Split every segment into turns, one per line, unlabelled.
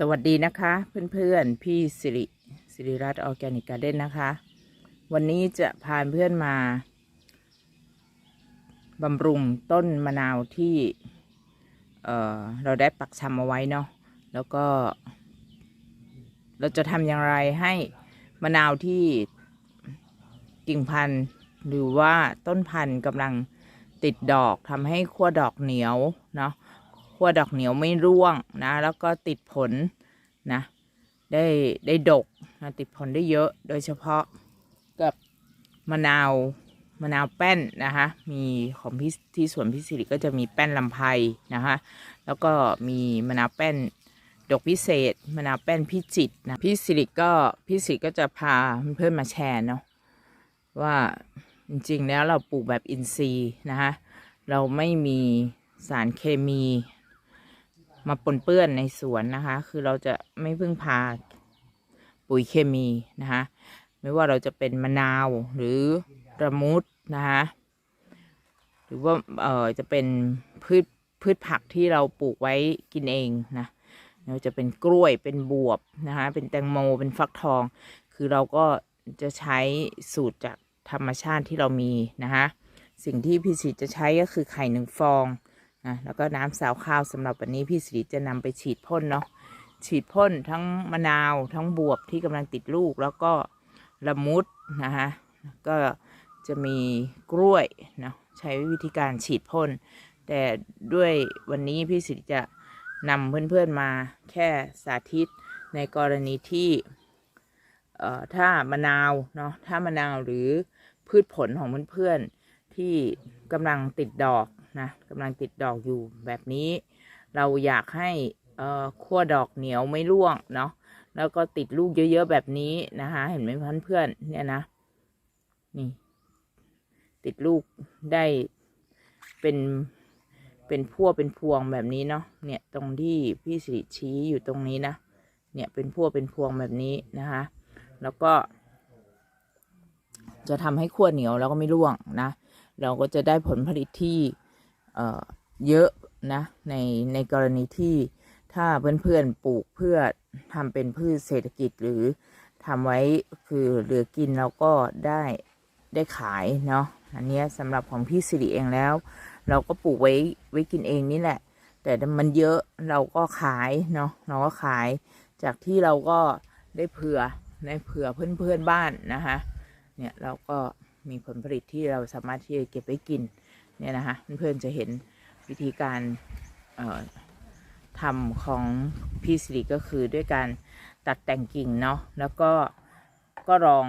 สวัสดีนะคะ เพื่อนๆ พี่สิริสิริรัตน์ออร์แกนิกการ์เด้นนะคะ วันนี้จะพาเพื่อนมาบำรุงต้นมะนาวที่เออเราได้ปักชำเอาไว้เนาะแล้วก็ เราจะทำอย่างไรให้มะนาวที่กิ่งพันธุ์หรือว่าต้นพันธุ์กำลังติดดอกทำให้ขั้วดอกเหนียวเนาะ ขั้วดอกเหนียวไม่ร่วงนะ แล้วก็ติดผลนะได้ได้ดกนะติดผลได้เยอะโดยเฉพาะกับมะนาวมะนาวแป้นนะคะมีของพี่ที่สวนพี่สิริก็จะมีแป้นลำไพนะคะแล้วก็มีมะนาวแป้นดกพิเศษมะนาวแป้นพิจิตนะพี่สิริก็พี่สิริก็จะพาเพื่อนมาแชร์เนาะว่าจริงๆแล้วเราปลูกแบบอินทรีย์นะคะเราไม่มีสารเคมี มาปนเปื้อนในสวนนะคะ คือเราจะไม่พึ่งพาปุ๋ยเคมีนะคะ ไม่ว่าเราจะเป็นมะนาวหรือระมุดนะคะหรือว่าเออจะเป็นพืชพืชผักที่เราปลูกไว้กินเองนะไม่ว่าจะเป็นกล้วยเป็นบวบนะคะเป็นแตงโมเป็นฟักทอง คือเราก็จะใช้สูตรจากธรรมชาติที่เรามีนะคะสิ่งที่พี่สิจะใช้ก็คือไข่หนึ่งฟอง นะแล้วก็น้ำสาวข้าวสำหรับวันนี้พี่สิริจะนำไปฉีดพ่นเนาะฉีดพ่นทั้งมะนาวทั้งบวบที่กำลังติดลูกแล้วก็ละมุดนะคะก็จะมีกล้วยเนาะใช้วิธีการฉีดพ่น แต่ด้วยวันนี้พี่สิริจะนำเพื่อนๆมาแค่สาธิตในกรณีที่เอ่อถ้ามะนาวเนาะถ้ามะนาวหรือพืชผลของเพื่อนๆที่กำลังติดดอก นะกำลังติดดอกอยู่แบบนี้ เราอยากให้เอ่อขั้วดอกเหนียวไม่ร่วงเนาะแล้วก็ติดลูกเยอะๆแบบนี้นะคะ เห็นไหมเพื่อนๆเนี่ยนะนี่ ติดลูกได้เป็นเป็นพั่วเป็นพวงแบบนี้เนาะเนี่ยตรงที่พี่สิริชี้อยู่ตรงนี้นะเนี่ยเป็นพั่วเป็นพวงแบบนี้นะคะ แล้วก็ จะทำให้ขั้วเหนียวแล้วก็ไม่ร่วงนะ เราก็จะได้ผลผลิตที่ เเยอะนะในในกรณีที่ถ้าเพื่อนๆปลูกเพื่อทำเป็นพืชเศรษฐกิจหรือทำไว้คือเหลือกินเราก็ได้ได้ขายเนาะอันนี้สำหรับของพี่สิริเองแล้ว เราก็ปลูกไว้ไว้กินเองนี่แหละ แต่มันเยอะเราก็ขายเนาะเราก็ขายจากที่เราก็ได้เผื่อได้เผื่อเพื่อนๆบ้านนะคะเนี่ยเราก็มีผลผลิตที่เราสามารถที่จะเก็บไว้กิน เนี่ยนะคะเพื่อนจะเห็นวิธีการทำของพี่สิริก็คือด้วยการตัดแต่งกิ่งเนาะแล้วก็ก็รอง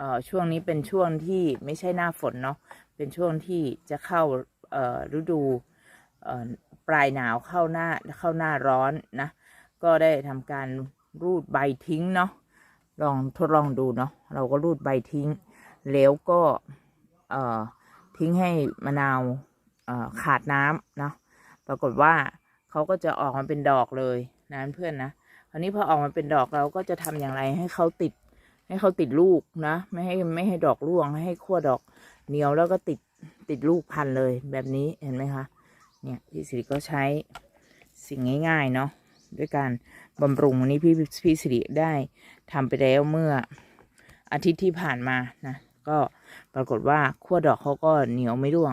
ออช่วงนี้เป็นช่วงที่ไม่ใช่หน้าฝนเนาะเป็นช่วงที่จะเข้าฤดูปลายหนาวเข้าหน้าเข้าหน้าร้อนนะก็ได้ทำการรูดใบทิ้งเนาะลองทดลองดูเนาะเราก็รูดใบทิ้ง แล้วก็เอ่อ ทิ้งให้มะนาวขาดน้ำเนาะปรากฏว่าเขาก็จะออกมาเป็นดอกเลยนะเพื่อนนะคราวนี้พอออกมาเป็นดอกเราก็จะทำอย่างไรให้เขาติด ให้เขาติดลูกนะ ไม่ให้ไม่ให้ดอกร่วงให้ขั้วดอกเหนียวแล้วก็ติดติดลูกพันเลยแบบนี้เห็นไหมคะเนี่ยพี่สิริก็ใช้สิ่งง่ายๆเนาะด้วยการบำรุงวันนี้พี่พี่สิริได้ทำไปแล้วเมื่ออาทิตย์ที่ผ่านมานะ ก็ปรากฏว่าขั้วดอกเขาก็เหนียวไม่ร่วง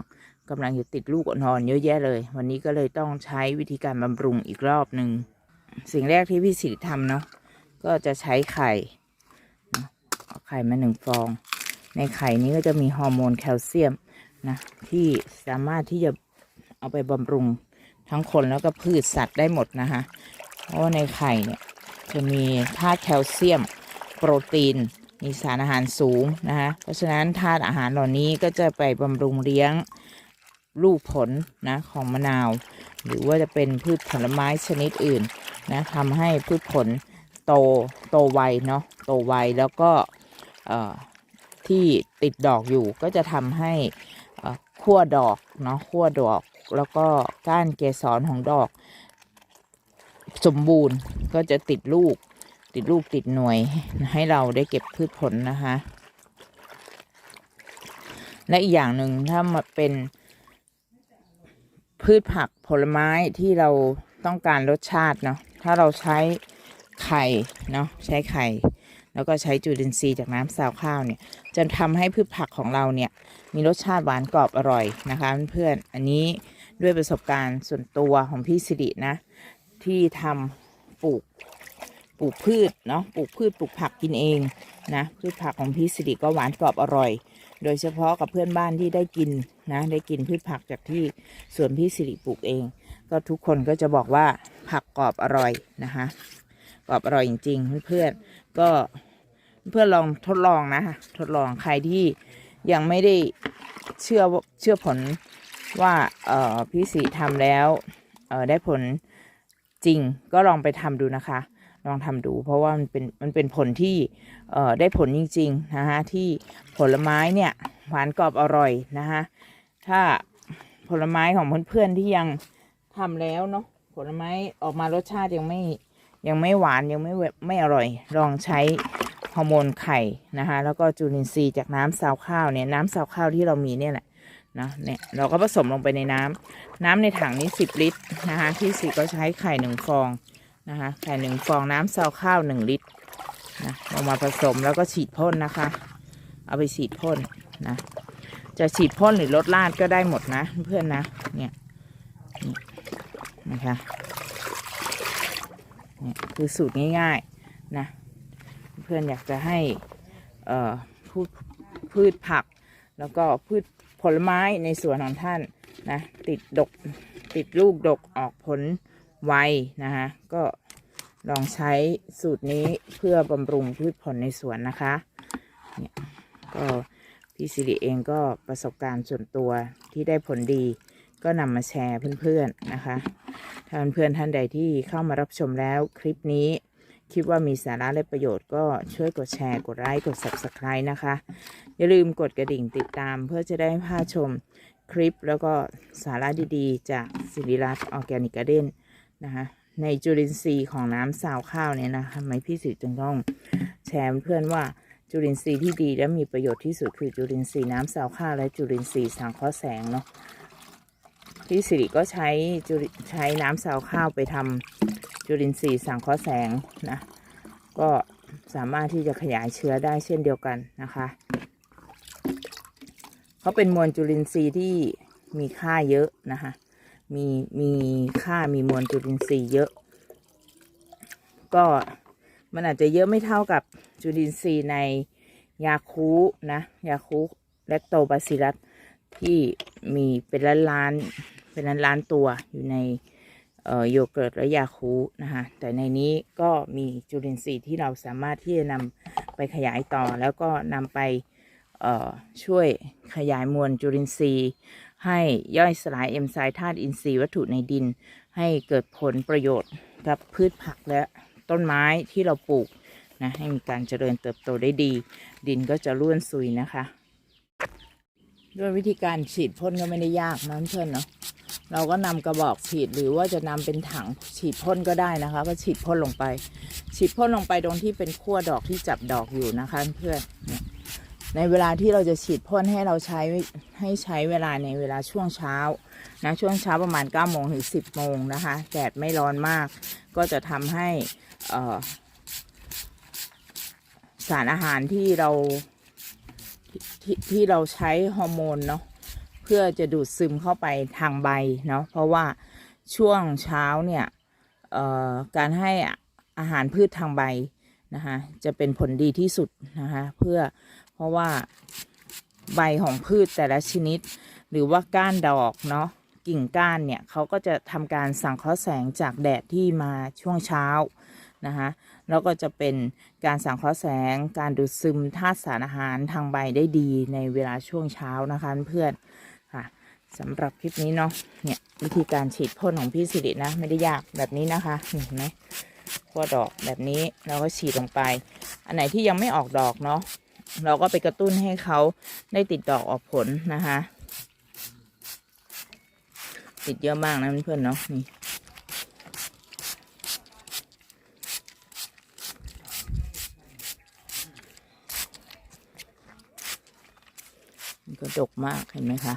กำลังจะติดลูกอ่อนๆเยอะแยะเลย วันนี้ก็เลยต้องใช้วิธีการบำรุงอีกรอบหนึ่งสิ่งแรกที่พี่สิริทำเนาะก็จะใช้ไข่เอาไข่มาหนึ่งฟอง ในไข่นี้ก็จะมีฮอร์โมนแคลเซียมนะที่สามารถที่จะเอาไปบำรุงทั้งคนแล้วก็พืชสัตว์ได้หมดนะคะเพราะในไข่เนี่ยจะมีธาตุแคลเซียม โปรตีน มีสารอาหารสูงนะคะเพราะฉะนั้นธาตุอาหารเหล่านี้ก็จะไปบำรุงเลี้ยงลูกผลนะของมะนาว หรือว่าจะเป็นพืชผลไม้ชนิดอื่นนะทำให้พืชผลโตโตไวเนาะโตไวแล้วก็ที่ติดดอกอยู่ก็จะทำให้ขั้วดอกเนาะขั้วดอกแล้วก็ก้านเกสรของดอก สมบูรณ์ก็จะติดลูก ติดลูกติดหน่วยให้เราได้เก็บพืชผลนะคะ และอีกอย่างหนึ่งถ้ามาเป็นพืชผักผลไม้ที่เราต้องการรสชาติเนาะถ้าเราใช้ไข่เนาะใช้ไข่ แล้วก็ใช้จุลินทรีย์จากน้ำซาวข้าวเนี่ยจะทำให้พืชผักของเราเนี่ยมีรสชาติหวานกรอบอร่อยนะคะเพื่อนๆอันนี้ด้วยประสบการณ์ส่วนตัวของพี่สิรินะ ที่ทำปลูก ลูกพืชเนาะปลูกพืชปลูกผักกินเองนะพืชผักของพี่สิริก็หวานกรอบอร่อย โดยเฉพาะกับเพื่อนบ้านที่ได้กินนะได้กินพืชผักจากที่สวนพี่สิริปลูกเอง ก็ทุกคนก็จะบอกว่าผักกรอบอร่อยนะคะกรอบอร่อยจริงๆเพื่อนๆก็เพื่อนลองทดลองนะคะทดลองใครที่ยังไม่ได้เชื่อเชื่อผลว่าเออพี่สิริทำแล้วเออได้ผลจริงก็ลองไปทำดูนะคะ ลองทำดู เพราะว่ามันเป็นมันเป็นผลที่เอ่อได้ผลจริงๆนะคะที่ผลไม้เนี่ยหวานกรอบอร่อยนะคะถ้าผลไม้ของเพื่อนๆที่ยังทำแล้วเนาะผลไม้ออกมารสชาติยังไม่ยังไม่หวานยังไม่ไม่อร่อย ลองใช้ฮอร์โมนไข่นะคะแล้วก็จุลินทรีย์จากน้ำซาวข้าวเนี่ยน้ำซาวข้าวที่เรามีเนี่ยแหละนะเนี่ยเราก็ผสมลงไปในน้ำน้ำในถังนี้ 10 ลิตรนะคะที่สีก็ใช้ไข่หนึ่งฟอง นะคะไข่หนึ่งฟองน้ำซาวข้าวหนึ่งลิตรนะเอามาผสมแล้วก็ฉีดพ่นนะคะ เอาไปฉีดพ่นนะ จะฉีดพ่นหรือลดราดก็ได้หมดนะ เพื่อนนะ เนี่ยนี่นะคะเนี่ยคือสูตรง่ายๆนะ เพื่อนอยากจะให้เอ่อพืชพืชผัก แล้วก็พืชผลไม้ในสวนของท่านนะ ติดดกติดลูกดกออกผล ไวนะคะก็ลองใช้สูตรนี้เพื่อบำรุงพืชผลในสวนนะคะเนี่ยก็พี่สิริเองก็ประสบการณ์ส่วนตัวที่ได้ผลดี ก็นำมาแชร์เพื่อนๆนะคะถ้านเพื่อนท่านใดที่เข้ามารับชมแล้วคลิปนี้ คิดว่ามีสาระและประโยชน์ก็ช่วยกดแชร์กดไลค์กด subscribe นะคะ อย่าลืมกดกระดิ่งติดตามเพื่อจะได้พาชมคลิปแล้วก็สาระดีๆ จากสิริรัตน์ออร์แกนิกการ์เด้น นะคะในจุลินทรีย์ของน้ำซาวข้าวเนี่ยนะคะทำไมพี่สิจึงต้องแชร์เพื่อนว่าจุลินทรีย์ที่ดีและมีประโยชน์ที่สุดคือจุลินทรีย์น้ำซาวข้าวและจุลินทรีย์สังเคราะห์แสงเนาะพี่สิริก็ใช้จุลใช้น้ำซาวข้าวไปทำจุลินทรีย์สังเคราะห์แสงนะก็สามารถที่จะขยายเชื้อได้เช่นเดียวกันนะคะเขาเป็นมวลจุลินทรีย์ที่มีค่าเยอะนะคะ มีมีค่ามีมวลจุลินทรีย์เยอะ ก็มันอาจจะเยอะไม่เท่ากับจุลินทรีย์ในยาคูนะยาคูแลคโตบาซิลัสที่มีเป็นล้านล้านเป็นล้านล้านตัวอยู่ในโยเกิร์ตและยาคูนะคะแต่ในนี้ก็มีจุลินทรีย์ที่เราสามารถที่จะนำไปขยายต่อ แล้วก็นำไปช่วยขยายมวลจุลินทรีย์ ให้ย่อยสลายเอนไซม์ธาตุอินทรีย์วัตถุในดิน ให้เกิดผลประโยชน์กับพืชผักและต้นไม้ที่เราปลูกนะให้มีการเจริญเติบโตได้ดี ดินก็จะร่วนซุยนะคะ ด้วยวิธีการฉีดพ่นก็ไม่ได้ยากนะเพื่อนเนาะเราก็นำกระบอกฉีดหรือว่าจะนำเป็นถังฉีดพ่นก็ได้นะคะ ก็ฉีดพ่นลงไป ฉีดพ่นลงไปตรงที่เป็นขั้วดอกที่จับดอกอยู่นะคะ เพื่อนเนี่ย ในเวลาที่เราจะฉีดพ่นให้เราใช้ให้ใช้เวลาในเวลาช่วงเช้านะช่วงเช้าประมาณ9ก้าโมงถึง10บโมงนะคะแดดไม่ร้อนมาก ก็จะทำให้สารอาหารที่เราทที่ที่เราใช้ฮอร์โมนเนาะเพื่อจะดูดซึมเข้าไปทางใบเนาะเพราะว่าช่วงเช้าเนี่ยการให้อาหารพืชทางใบนะคะจะเป็นผลดีที่สุดนะคะเพื่อ เพราะว่าใบของพืชแต่ละชนิด หรือว่าก้านดอกเนาะกิ่งก้านเนี่ยเขาก็จะทำการสังเคราะห์แสงจากแดดที่มาช่วงเช้านะคะแล้วก็จะเป็นการสังเคราะห์แสง การดูดซึมธาตุสารอาหารทางใบได้ดีในเวลาช่วงเช้านะคะเพื่อนค่ะสำหรับคลิปนี้เนาะเนี่ยวิธีการฉีดพ่นของพี่สิรินะไม่ได้ยากแบบนี้นะคะเห็นไหมขั้วดอกแบบนี้เราก็ฉีดลงไป อันไหนที่ยังไม่ออกดอกเนาะ เราก็ไปกระตุ้นให้เขาได้ติดดอกออกผลนะคะ ติดเยอะมากนะเพื่อนเนาะนี่ก็ดกมากเห็นไหมคะ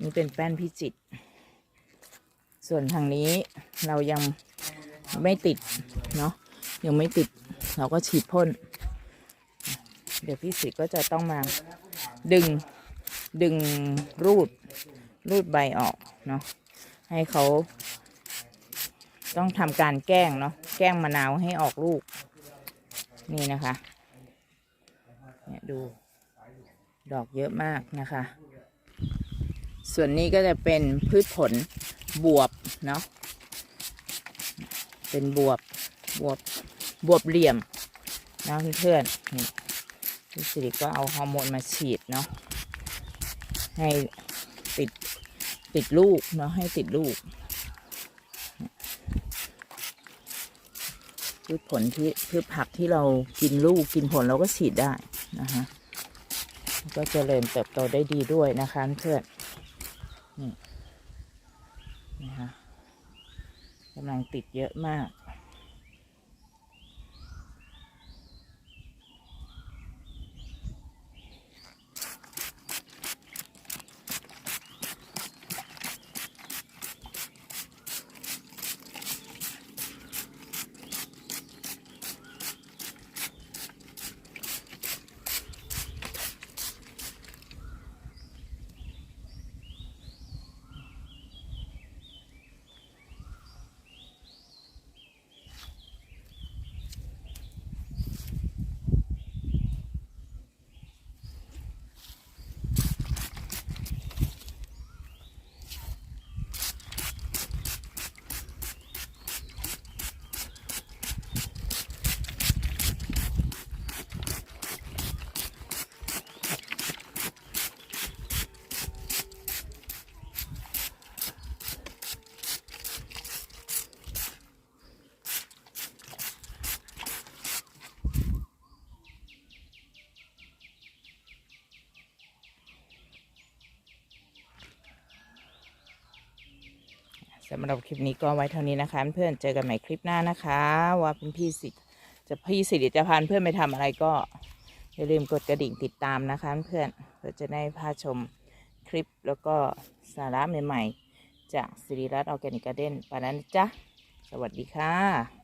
นี่เป็นแป้นพิจิต ส่วนทางนี้เรายังไม่ติด เนาะยังไม่ติด เราก็ฉีดพ่น เดี๋ยวพี่สิก็จะต้องมาดึงดึงรูดรูดใบออกเนาะให้เขาต้องทำการแกล้งเนาะแกล้งมะนาวให้ออกลูก นี่นะคะเนี่ยดูดอกเยอะมากนะคะ ส่วนนี้ก็จะเป็นพืชผลบวบเนาะเป็นบวบบวบบวบเหลี่ยมนะเพื่อนๆนี่ พี่สิริก็เอาฮอร์โมนมาฉีดเนาะให้ติดติดลูกเนาะให้ติดลูกพืชผลที่พืชผักที่เรากินลูกกินผลเราก็ฉีดได้นะคะก็เจริญเติบโตได้ดีด้วยนะคะเพื่อนนี่นะคะกำลังติดเยอะมาก สำหรับคลิปนี้ก็ไว้เท่านี้นะคะ เพื่อนเจอกันใหม่คลิปหน้านะคะ ว่าเป็นพี่สิทธิ์จะพี่สิทธิ์จะพาเพื่อนไปทำอะไรก็อย่าลืมกดกระดิ่งติดตามนะคะเพื่อนเพื่อจะได้พาชมคลิปแล้วก็สาระใหม่ๆ จากสิริรัตน์ออร์แกนิกการ์เด้นไปแล้วนะจ๊ะ สวัสดีค่ะ